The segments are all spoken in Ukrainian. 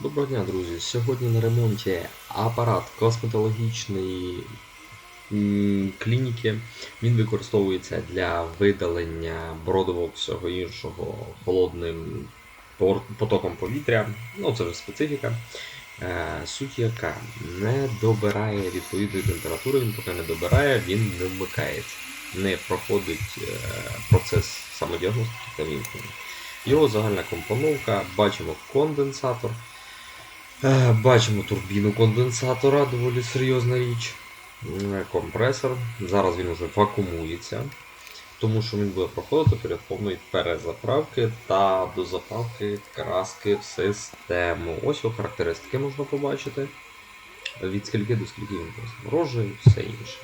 Доброго дня, друзі! Сьогодні на ремонті апарат косметологічної клініки. Він використовується для видалення бродового всього іншого холодним потоком повітря. Ну, це вже специфіка. Е, Суть яка не добирає відповідної температури, він поки не добирає, він не вмикається. Не проходить е, процес самодіагностики та вімкнення. Його загальна компоновка, бачимо конденсатор. Е, Бачимо турбіну конденсатора, доволі серйозна річ. Е, Компресор. Зараз він вже вакуумується, тому що він буде проходити перед повної перезаправки та дозаправки краски в систему. Ось його характеристики можна побачити. Від скільки до скільки він розморожує і все інше.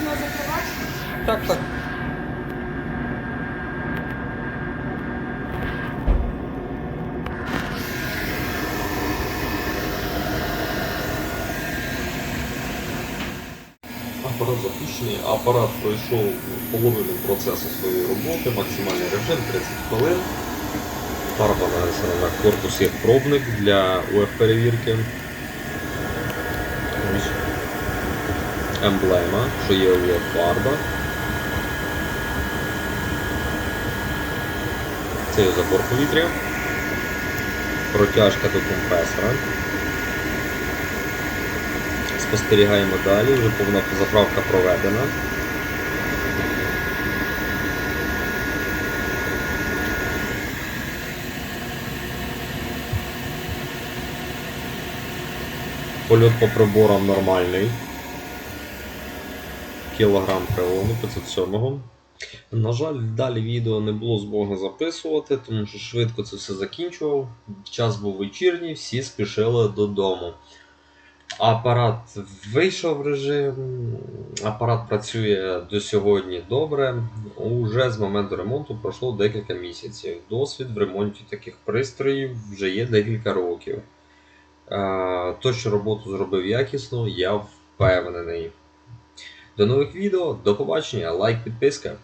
Окно закривати? Так, так. Апарат запущений, апарат пройшов половину процесу своєї роботи, максимальний режим 30 хвилин. Фарба нанесена на корпус як пробник для УФ-перевірки. Емблема, що є УФ-фарба. Це є забор повітря. Протяжка до компресора. Спостерігаємо далі, вже повна заправка проведена. Польот по приборам нормальний. Кілограм freону 507. На жаль, далі відео не було змоги записувати, тому що швидко це все закінчував. Час був вечірній, всі спішили додому. Апарат вийшов в режим, апарат працює до сьогодні добре. Уже з моменту ремонту пройшло декілька місяців. Досвід в ремонті таких пристроїв вже є декілька років. Е, То, що роботу зробив якісно, я впевнений. До нових відео, до побачення, лайк, підписка.